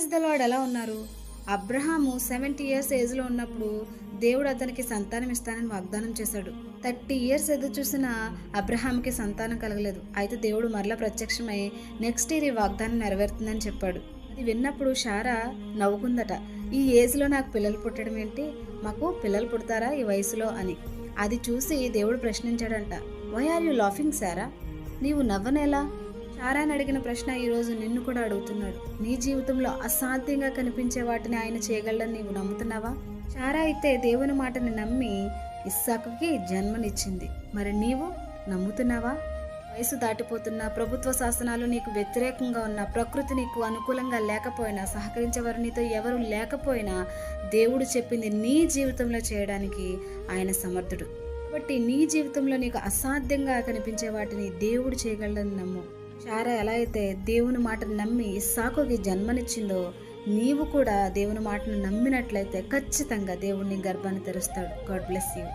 Praise the ఎలా ఉన్నారు? Abraham seventy years ఏజ్లో ఉన్నప్పుడు దేవుడు అతనికి సంతానం ఇస్తానని వాగ్దానం చేశాడు. థర్టీ ఇయర్స్ ఎదురు చూసిన అబ్రహాంకి సంతానం కలగలేదు. అయితే దేవుడు మరలా ప్రత్యక్షమై నెక్స్ట్ ఇయర్ ఈ వాగ్దానం నెరవేరుతుందని చెప్పాడు. అది విన్నప్పుడు షారా నవ్వుకుందట. ఈ ఏజ్లో నాకు పిల్లలు పుట్టడం ఏంటి? మాకు పిల్లలు పుడతారా ఈ వయసులో అని. అది చూసి దేవుడు ప్రశ్నించాడంట. Why are you laughing Sara నీవు నవ్వనేలా? చారాని అడిగిన ప్రశ్న ఈరోజు నిన్ను కూడా అడుగుతున్నాడు. నీ జీవితంలో అసాధ్యంగా కనిపించే వాటిని ఆయన చేయగలడని నీవు నమ్ముతున్నావా? చారా అయితే దేవుని మాటని నమ్మి ఇస్సాకుకి జన్మనిచ్చింది. మరి నీవు నమ్ముతున్నావా? వయసు దాటిపోతున్నా ప్రభుత్వ శాసనాలు నీకు వ్యతిరేకంగా ఉన్న ప్రకృతి నీకు అనుకూలంగా లేకపోయినా సహకరించేవారు నీతో ఎవరు లేకపోయినా దేవుడు చెప్పింది నీ జీవితంలో చేయడానికి ఆయన సమర్థుడు. కాబట్టి నీ జీవితంలో నీకు అసాధ్యంగా కనిపించే వాటిని దేవుడు చేయగలడని నమ్ము. చారా ఎలా అయితే దేవుని మాటను నమ్మి ఇస్సాకుకి జన్మనిచ్చిందో నీవు కూడా దేవుని మాటను నమ్మినట్లయితే ఖచ్చితంగా దేవుడిని గర్భాన్ని తెరుస్తాడు. God bless you.